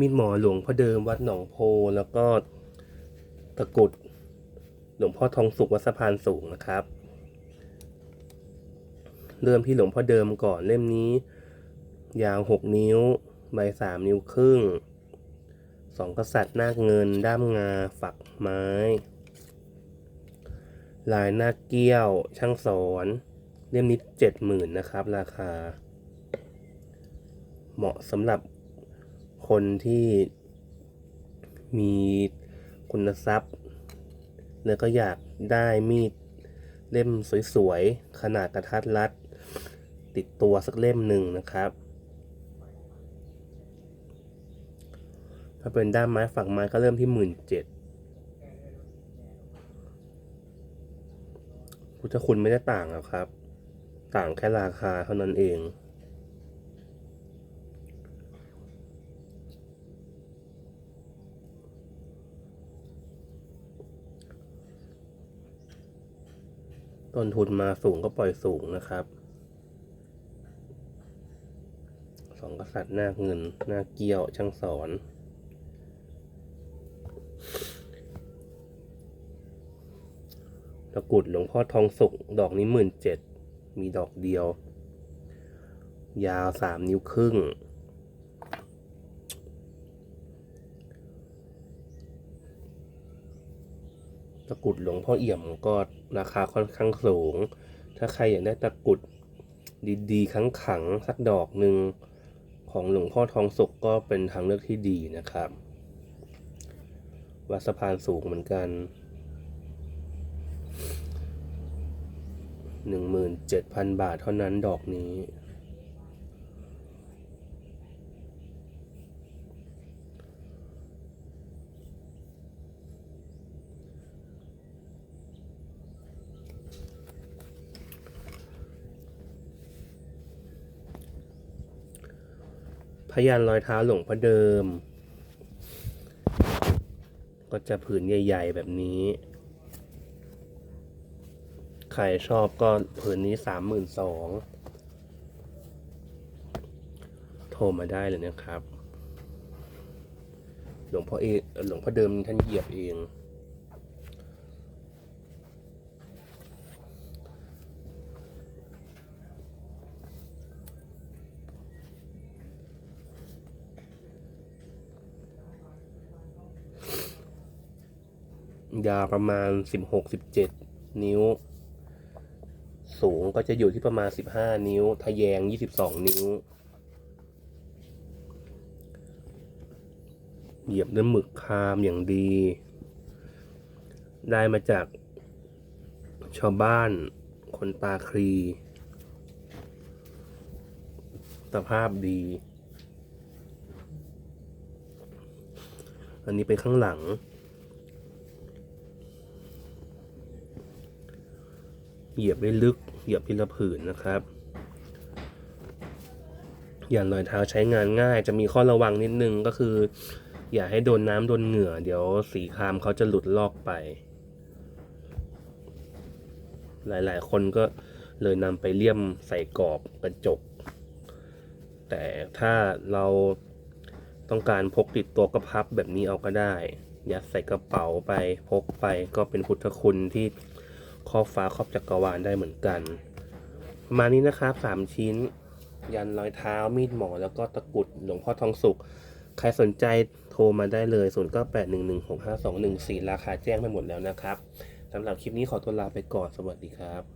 มีดหมอหลวงพ่อเดิมวัดหนองโพแล้วก็ตะกุดหลวงพ่อทองสุขวัดสะพานสูงนะครับ เริ่มที่หลวงพ่อเดิมก่อนเล่มนี้ ยาวหกนิ้ว ใบสามนิ้วครึ่งสองกษัตริย์นาคเงิน ด้ามงา ฝักไม้ ลายหน้าเกี้ยว ช่างสอน เล่มนี้เจ็ดหมื่นนะครับ ราคา เหมาะสำหรับ คนที่มีคุณทรัพย์ แล้วก็อยากได้มีดเล่มสวยๆ ขนาดกระทัดรัด ติดตัวสักเล่มหนึ่งนะครับ ถ้าเป็นด้ามไม้ฝักไม้ก็เริ่มที่หมื่นเจ็ดพุทธคุณไม่ได้ต่างหรอกครับ ต่างแค่ราคาเท่านั้นเอง ต้นทุนมาสูงก็ปล่อยสูงนะครับสองกษัตริย์หน้าเงินหน้าเกี้ยวช่างสอน ตะกรุดหลวงพ่อทองสุก ดอกนี้หมื่นเจ็ดมีดอกเดียว ยาวสามนิ้วครึ่ง ตะกรุดหลวงพ่อเอี่ยมก็ราคาค่อนข้างสูง ถ้าใครอยากได้ตะกรุดดีๆขังขังสักดอกหนึ่งของหลวงพ่อทองสุกก็เป็นทางเลือกที่ดีนะครับ วัดสะพานสูงเหมือนกันหนึ่งหมื่นเจ็ดพันบาทเท่านั้นดอกนี้ พยานรอยเท้าหลวงพ่อเดิม ก็จะผืนใหญ่ ๆ แบบนี้ ใครชอบก็ผืนนี้สามหมื่นสองโทรมาได้เลยนะครับ หลวงพ่อเอหลวงพ่อเดิมท่านเหยียบเอง ยาวประมาณสิบหกสิบเจ็ดนิ้ว สูงก็จะอยู่ที่ประมาณสิบห้านิ้ว ทะแยงยี่สิบสองนิ้ว เหยียบด้วยหมึกคามอย่างดี ได้มาจากชาวบ้านคนตาครี สภาพดี อันนี้เป็นข้างหลัง เหยียบได้ลึก เหยียบทีละผืนนะครับ อย่างรอยเท้าใช้งานง่าย จะมีข้อระวังนิดนึงก็คือ อย่าให้โดนน้ำโดนเหงื่อ เดี๋ยวสีครามเขาจะหลุดลอกไป หลายๆ คนก็เลยนำไปเลี่ยมใส่กรอบกระจก แต่ถ้าเราต้องการพกติดตัวก็พับแบบนี้เอาก็ได้ ยัดใส่กระเป๋าไปพกไปก็เป็นพุทธคุณที่ ครอบฟ้าครอบจักรวาลได้เหมือนกัน ประมาณนี้นะครับสามชิ้น ยันรอยเท้ามีดหมอแล้วก็ตะกุดหลวงพ่อทองสุขใครสนใจโทรมาได้เลย 0 9 8 1 1 6 5 2 1 4 ราคาแจ้งไปหมดแล้วนะครับสำหรับคลิปนี้ขอตัวลาไปก่อนสวัสดีครับ